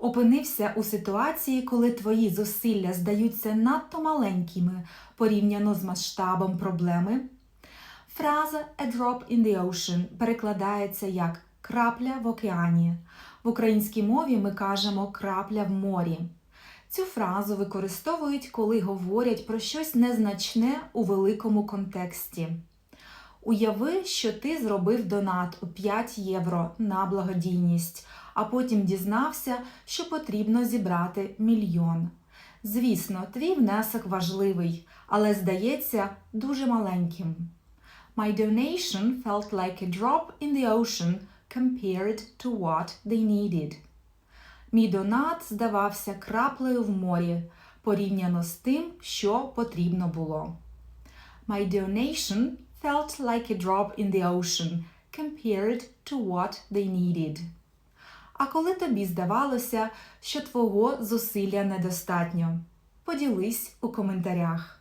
Опинився у ситуації, коли твої зусилля здаються надто маленькими порівняно з масштабом проблеми. Фраза «a drop in the ocean» перекладається як крапля в океані. В українській мові ми кажемо крапля в морі. Цю фразу використовують, коли говорять про щось незначне у великому контексті. Уяви, що ти зробив донат у 5 євро на благодійність, а потім дізнався, що потрібно зібрати мільйон. Звісно, твій внесок важливий, але здається дуже маленьким. My donation felt like a drop in the ocean compared to what they needed. Мій донат здавався краплею в морі порівняно з тим, що потрібно було. My donation felt like a drop in the ocean compared to what they needed. А коли тобі здавалося, що твого зусилля недостатньо? Поділись у коментарях.